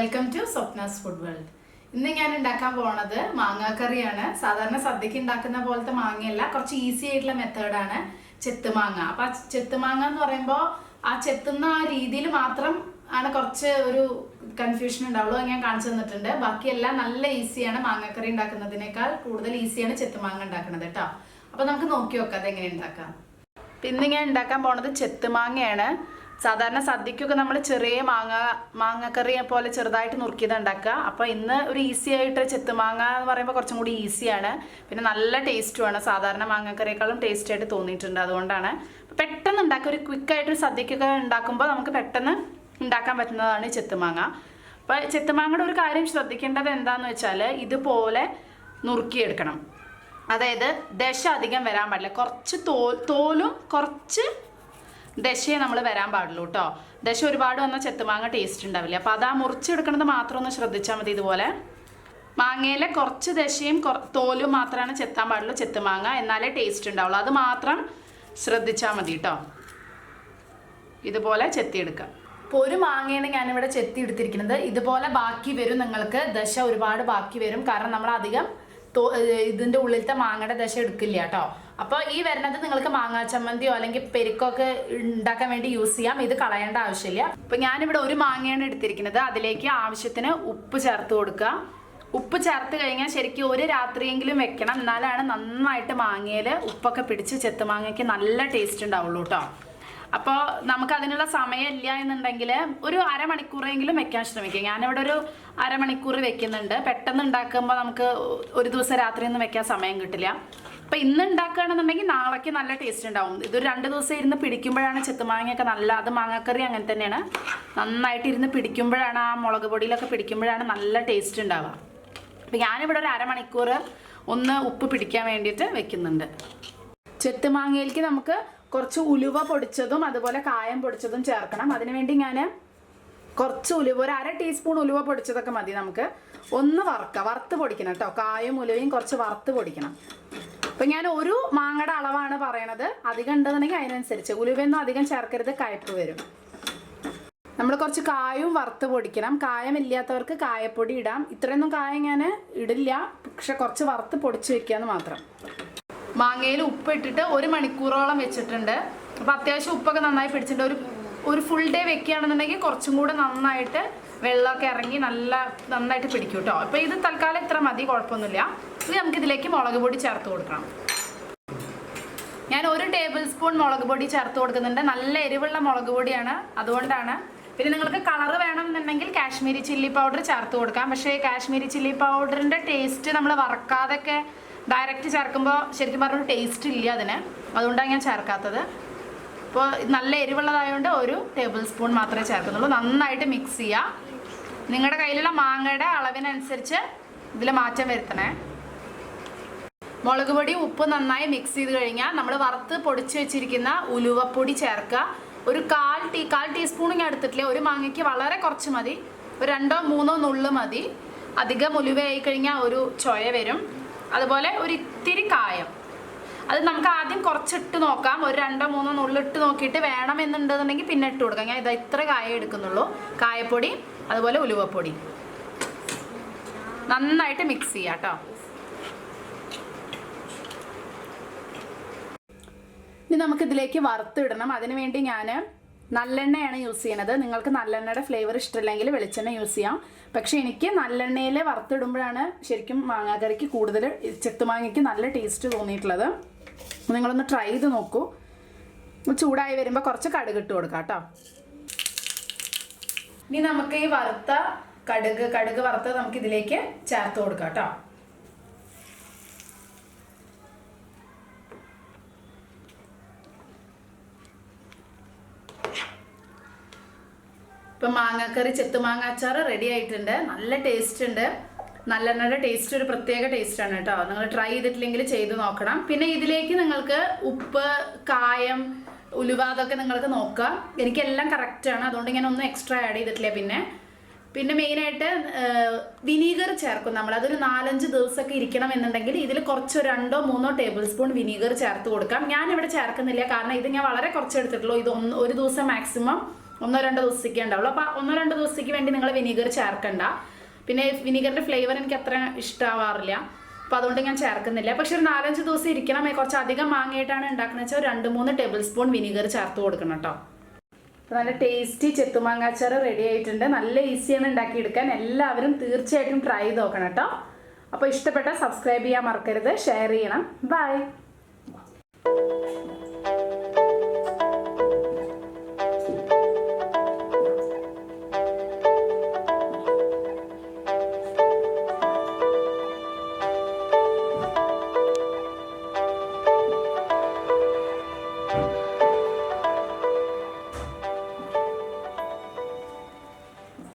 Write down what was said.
Welcome to Swapna's food world ഇന്ന് ഞാൻ ഉണ്ടാക്കാൻ പോണത് മാങ്ങാക്കറിയാണ്. സാധാരണ സദ്യക്ക് ഉണ്ടാക്കുന്ന പോലത്തെ മാങ്ങയല്ല കുറച്ച് ഈസി ആയിട്ടുള്ള മെത്തേഡാണ് ചെത്തുമാങ്ങ അപ്പൊ ആ ചെത്തുമാങ്ങ എന്ന് പറയുമ്പോൾ ആ ചെത്തുന്ന ആ രീതിയിൽ മാത്രം ആണ് കുറച്ച് ഒരു കൺഫ്യൂഷൻ ഉണ്ടാവുള്ളൂ ഞാൻ കാണിച്ചു തന്നിട്ടുണ്ട്. ബാക്കിയെല്ലാം നല്ല ഈസിയാണ് മാങ്ങാക്കറി ഉണ്ടാക്കുന്നതിനേക്കാൾ കൂടുതൽ ഈസിയാണ് ചെത്തുമാങ്ങ ഉണ്ടാക്കുന്നത് കേട്ടോ. അപ്പൊ നമുക്ക് നോക്കി നോക്കാം അതെങ്ങനെ ഉണ്ടാക്കാം. പിന്നെ ഞാൻ ഉണ്ടാക്കാൻ പോണത് ചെത്തുമാങ്ങയാണ് സാധാരണ സദ്യക്കൊക്കെ നമ്മൾ ചെറിയ മാങ്ങ മാങ്ങക്കറി പോലെ ചെറുതായിട്ട് നുറുക്കിയത് ഉണ്ടാക്കുക അപ്പോൾ ഇന്ന് ഒരു ഈസി ആയിട്ട് ചെത്തുമാങ്ങ എന്ന് പറയുമ്പോൾ കുറച്ചും കൂടി ഈസിയാണ് പിന്നെ നല്ല ടേസ്റ്റുമാണ് സാധാരണ മാങ്ങക്കറിയേക്കാളും ടേസ്റ്റ് ആയിട്ട് തോന്നിയിട്ടുണ്ട് അതുകൊണ്ടാണ്. പെട്ടെന്ന് ഉണ്ടാക്കുക ഒരു ക്വിക്കായിട്ട് സദ്യക്കൊക്കെ ഉണ്ടാക്കുമ്പോൾ നമുക്ക് പെട്ടെന്ന് ഉണ്ടാക്കാൻ പറ്റുന്നതാണ് ചെത്തുമാങ്ങ അപ്പോൾ ചെത്തുമാങ്ങയുടെ ഒരു കാര്യം ശ്രദ്ധിക്കേണ്ടത് എന്താണെന്ന് വെച്ചാൽ ഇതുപോലെ നുറുക്കിയെടുക്കണം. അതായത് ദശ അധികം വരാൻ പാടില്ല. കുറച്ച് തോൽ തോലും കുറച്ച് ദശയെ നമ്മൾ വരാൻ പാടുള്ളൂ കേട്ടോ ദശ ഒരുപാട് വന്നാൽ ചെത്തുമാങ്ങ ടേസ്റ്റ് ഉണ്ടാവില്ല? അപ്പോൾ അത് ആ മുറിച്ചെടുക്കണത് മാത്രം ഒന്ന് ശ്രദ്ധിച്ചാൽ മതി ഇതുപോലെ. മാങ്ങയിലെ കുറച്ച് ദശയും തോലും മാത്രമാണ് ചെത്താൻ പാടുള്ളൂ ചെത്തുമാങ്ങ. എന്നാലേ ടേസ്റ്റ് ഉണ്ടാവുള്ളൂ. അത് മാത്രം ശ്രദ്ധിച്ചാൽ മതി കേട്ടോ ഇതുപോലെ ചെത്തിയെടുക്കുക ഇപ്പോൾ ഒരു മാങ്ങയാണ് ഞാനിവിടെ ചെത്തി എടുത്തിരിക്കുന്നത് ഇതുപോലെ ബാക്കി വരും നിങ്ങൾക്ക്. ദശ ഒരുപാട് ബാക്കി വരും. കാരണം നമ്മൾ അധികം ഇതിന്റെ ഉള്ളിലത്തെ മാങ്ങയുടെ ദശ എടുക്കില്ല കേട്ടോ അപ്പോൾ ഈ വരുന്നത് നിങ്ങൾക്ക് മാങ്ങാ ചമ്മന്തിയോ അല്ലെങ്കിൽ പെരുക്കൊക്കെ ഉണ്ടാക്കാൻ വേണ്ടി യൂസ് ചെയ്യാം. ഇത് കളയേണ്ട ആവശ്യമില്ല. അപ്പോൾ ഞാനിവിടെ ഒരു മാങ്ങയാണ് എടുത്തിരിക്കുന്നത്. അതിലേക്ക് ആവശ്യത്തിന് ഉപ്പ് ചേർത്ത് കൊടുക്കുക. ഉപ്പ് ചേർത്ത് കഴിഞ്ഞാൽ ശരിക്കും ഒരു രാത്രിയെങ്കിലും വെക്കണം. എന്നാലാണ് നന്നായിട്ട് മാങ്ങയിൽ ഉപ്പൊക്കെ പിടിച്ച് ചെത്തുമാങ്ങയ്ക്ക് നല്ല ടേസ്റ്റ് ഉണ്ടാവുള്ളൂ കേട്ടോ അപ്പോൾ നമുക്ക് അതിനുള്ള സമയമില്ല എന്നുണ്ടെങ്കിൽ ഒരു അരമണിക്കൂറെങ്കിലും വെക്കാൻ ശ്രമിക്കുക ഞാനിവിടെ ഒരു അരമണിക്കൂർ വെക്കുന്നുണ്ട്. പെട്ടെന്ന് ഉണ്ടാക്കുമ്പോൾ നമുക്ക് ഒരു ദിവസം രാത്രിയൊന്നും വെക്കാൻ സമയം കിട്ടില്ല. അപ്പോൾ ഇന്ന് ഉണ്ടാക്കുകയാണെന്നുണ്ടെങ്കിൽ നാളേക്ക് നല്ല ടേസ്റ്റ് ഉണ്ടാവും. ഇതൊരു രണ്ട് ദിവസം ഇരുന്ന് പിടിക്കുമ്പോഴാണ് ചെത്തുമാങ്ങയൊക്കെ നല്ല അത് മാങ്ങാക്കറി അങ്ങനെ തന്നെയാണ്. നന്നായിട്ട് ഇരുന്ന് പിടിക്കുമ്പോഴാണ് ആ മുളക് പൊടിയിലൊക്കെ പിടിക്കുമ്പോഴാണ് നല്ല ടേസ്റ്റ് ഉണ്ടാവുക. അപ്പൊ ഞാനിവിടെ ഒരു അരമണിക്കൂർ ഒന്ന് ഉപ്പ് പിടിക്കാൻ വേണ്ടിയിട്ട് വെക്കുന്നുണ്ട്. ചെത്തുമാങ്ങയിലേക്ക് നമുക്ക് കുറച്ച് ഉലുവ പൊടിച്ചതും അതുപോലെ കായം പൊടിച്ചതും ചേർക്കണം. അതിനുവേണ്ടി ഞാൻ കുറച്ച് ഉലുവ ഒരു അര ടീസ്പൂൺ ഉലുവ പൊടിച്ചതൊക്കെ മതി നമുക്ക്. ഒന്ന് വറുക്കുക വറുത്ത് പൊടിക്കണം കേട്ടോ. കായും ഉലുവയും കുറച്ച് വറുത്ത് പൊടിക്കണം. അപ്പം ഞാൻ ഒരു മാങ്ങയുടെ അളവാണ് പറയണത്. അധികം ഉണ്ടെന്നുണ്ടെങ്കിൽ അതിനനുസരിച്ച്. ഉലുവയൊന്നും അധികം ചേർക്കരുത് കയ്പ്പ് വരും. നമ്മൾ കുറച്ച് കായും വറുത്ത് പൊടിക്കണം. കായമില്ലാത്തവർക്ക് കായപ്പൊടി ഇടാം. ഇത്രയൊന്നും കായ ഞാൻ ഇടില്ല. പക്ഷെ കുറച്ച് വറുത്ത് പൊടിച്ച് വെക്കാന്ന് മാത്രം. മാങ്ങയിൽ ഉപ്പ് ഇട്ടിട്ട് ഒരു മണിക്കൂറോളം വെച്ചിട്ടുണ്ട്. അപ്പോൾ അത്യാവശ്യം ഉപ്പൊക്കെ നന്നായി പിടിച്ചിട്ടുണ്ട്. ഒരു ഒരു ഫുൾ ഡേ വെക്കുകയാണെന്നുണ്ടെങ്കിൽ കുറച്ചും കൂടെ നന്നായിട്ട് വെള്ളമൊക്കെ ഇറങ്ങി നല്ല നന്നായിട്ട് പിടിക്കും കേട്ടോ അപ്പോൾ ഇത് തൽക്കാലം ഇത്ര മതി കുഴപ്പമൊന്നുമില്ല. ഇനി നമുക്കിതിലേക്ക് മുളക് പൊടി ചേർത്ത് കൊടുക്കണം. ഞാൻ ഒരു ടേബിൾ സ്പൂൺ മുളക് പൊടി ചേർത്ത് കൊടുക്കുന്നുണ്ട്. നല്ല എരിവുള്ള മുളക് പൊടിയാണ്. അതുകൊണ്ടാണ്. പിന്നെ നിങ്ങൾക്ക് കളർ വേണമെന്നുണ്ടെങ്കിൽ കാശ്മീരി ചില്ലി പൗഡർ ചേർത്ത് കൊടുക്കാം. പക്ഷേ കാശ്മീരി ചില്ലി പൗഡറിന്റെ ടേസ്റ്റ് നമ്മൾ വറക്കാതൊക്കെ ഡയറക്റ്റ് ചേർക്കുമ്പോൾ ശരിക്കും പറഞ്ഞൊരു ടേസ്റ്റ് ഇല്ല അതിന്. അതുകൊണ്ടാണ് ഞാൻ ചേർക്കാത്തത്. അപ്പോൾ നല്ല എരിവുള്ളതായതുകൊണ്ട് ഒരു ടേബിൾ സ്പൂൺ മാത്രമേ ചേർക്കുന്നുള്ളൂ. നന്നായിട്ട് മിക്സ് ചെയ്യുക നിങ്ങളുടെ കയ്യിലുള്ള മാങ്ങയുടെ അളവിനനുസരിച്ച് ഇതിൽ മാറ്റം വരുത്തണേ. മുളക് പൊടി ഉപ്പ് നന്നായി മിക്സ് ചെയ്ത് കഴിഞ്ഞാൽ നമ്മൾ വറുത്ത് പൊടിച്ച് വെച്ചിരിക്കുന്ന ഉലുവപ്പൊടി ചേർക്കുക ഒരു കാൽ ടീ കാൽ ടീസ്പൂൺ ഞാൻ എടുത്തിട്ടില്ല? ഒരു മാങ്ങയ്ക്ക് വളരെ കുറച്ച് മതി. ഒരു രണ്ടോ മൂന്നോ നുള്ള് മതി. അധികം ഉലുവയായി കഴിഞ്ഞാൽ ഒരു ചൊയ വരും. അതുപോലെ ഒരു ഇത്തിരി കായം. അത് നമുക്ക് ആദ്യം കുറച്ചിട്ട് നോക്കാം. ഒരു രണ്ടോ മൂന്നോ നുള്ളിട്ട് നോക്കിയിട്ട് വേണമെന്നുണ്ടെന്നുണ്ടെങ്കിൽ പിന്നെ ഇട്ട് കൊടുക്കാം. ഞാൻ ഇതാ ഇത്ര കായ എടുക്കുന്നുള്ളൂ. കായപ്പൊടി അതുപോലെ ഉലുവപ്പൊടി. നന്നായിട്ട് മിക്സ് ചെയ്യാം കേട്ടോ ഇനി നമുക്കിതിലേക്ക് വറുത്തിടണം. അതിനു വേണ്ടി ഞാൻ നല്ലെണ്ണയാണ് യൂസ് ചെയ്യണത്. നിങ്ങൾക്ക് നല്ലെണ്ണയുടെ ഫ്ലേവർ ഇഷ്ടമില്ലെങ്കിൽ വെളിച്ചെണ്ണ യൂസ് ചെയ്യാം. പക്ഷെ എനിക്ക് നല്ലെണ്ണയിൽ വറുത്തിടുമ്പോഴാണ് ശരിക്കും മാങ്ങാക്കറിക്ക് കൂടുതൽ ചെത്തുമാങ്ങയ്ക്ക് നല്ല ടേസ്റ്റ് തോന്നിയിട്ടുള്ളത്. നിങ്ങളൊന്ന് ട്രൈ ചെയ്ത് നോക്കൂ. ചൂടായി വരുമ്പോൾ കുറച്ച് കടുക് ഇട്ട് കൊടുക്കാം കേട്ടോ ഇനി നമുക്ക് ഈ വറുത്ത കടുക് കടുക് വറുത്ത് നമുക്ക് ഇതിലേക്ക് ചേർത്ത് കൊടുക്കാം കേട്ടോ. ഇപ്പം മാങ്ങാക്കറി ചെത്തുമാങ്ങ അച്ചാർ റെഡി ആയിട്ടുണ്ട്. നല്ല ടേസ്റ്റ് ഉണ്ട്. നല്ലെണ്ണയുടെ ടേസ്റ്റ് ഒരു പ്രത്യേക ടേസ്റ്റ് ആണ് കേട്ടോ. നിങ്ങൾ ട്രൈ ചെയ്തിട്ടില്ലെങ്കിൽ ചെയ്ത് നോക്കണം. പിന്നെ ഇതിലേക്ക് നിങ്ങൾക്ക് ഉപ്പ് കായം ഉലുവ അതൊക്കെ നിങ്ങൾക്ക് നോക്കാം എനിക്കെല്ലാം കറക്റ്റാണ് അതുകൊണ്ട് ഞാൻ ഒന്നും എക്സ്ട്രാ ആഡ് ചെയ്തിട്ടില്ല പിന്നെ. പിന്നെ മെയിനായിട്ട് വിനീഗർ ചേർക്കും നമ്മൾ. അതൊരു നാലഞ്ച് ദിവസമൊക്കെ ഇരിക്കണം എന്നുണ്ടെങ്കിൽ ഇതിൽ കുറച്ച് രണ്ടോ മൂന്നോ ടേബിൾ സ്പൂൺ വിനീഗർ ചേർത്ത് കൊടുക്കാം. ഞാൻ ഇവിടെ ചേർക്കുന്നില്ല. കാരണം ഇത് ഞാൻ വളരെ കുറച്ച് എടുത്തിട്ടുള്ളൂ. ഇത് ഒന്ന് ഒരു ദിവസം മാക്സിമം ഒന്നോ രണ്ടോ ദിവസത്തേക്ക് ഉണ്ടാവുള്ളൂ. അപ്പോൾ ഒന്നോ രണ്ടോ ദിവസത്തേക്ക് വേണ്ടി നിങ്ങൾ വിനീഗർ ചേർക്കണ്ട. പിന്നെ വിനീഗറിന്റെ ഫ്ലേവർ എനിക്ക് അത്ര ഇഷ്ടമാവാറില്ല അപ്പോൾ അതുകൊണ്ട് ഞാൻ ചേർക്കുന്നില്ല. പക്ഷെ ഒരു നാലഞ്ച് ദിവസം ഇരിക്കണം. കുറച്ച് അധികം മാങ്ങയായിട്ടാണ് ഉണ്ടാക്കുന്നത് വെച്ചാൽ രണ്ട് മൂന്ന് ടേബിൾ സ്പൂൺ വിനീഗർ ചേർത്ത് കൊടുക്കണം കേട്ടോ നല്ല ടേസ്റ്റി ചെത്തുമാങ്ങാച്ചാറ് റെഡി ആയിട്ടുണ്ട്. നല്ല ഈസിയാണ് ഉണ്ടാക്കിയെടുക്കാൻ. എല്ലാവരും തീർച്ചയായിട്ടും ട്രൈ ചെയ്ത് നോക്കണം കേട്ടോ അപ്പോൾ ഇഷ്ടപ്പെട്ട സബ്സ്ക്രൈബ് ചെയ്യാൻ മറക്കരുത്. ഷെയർ ചെയ്യണം. ബൈ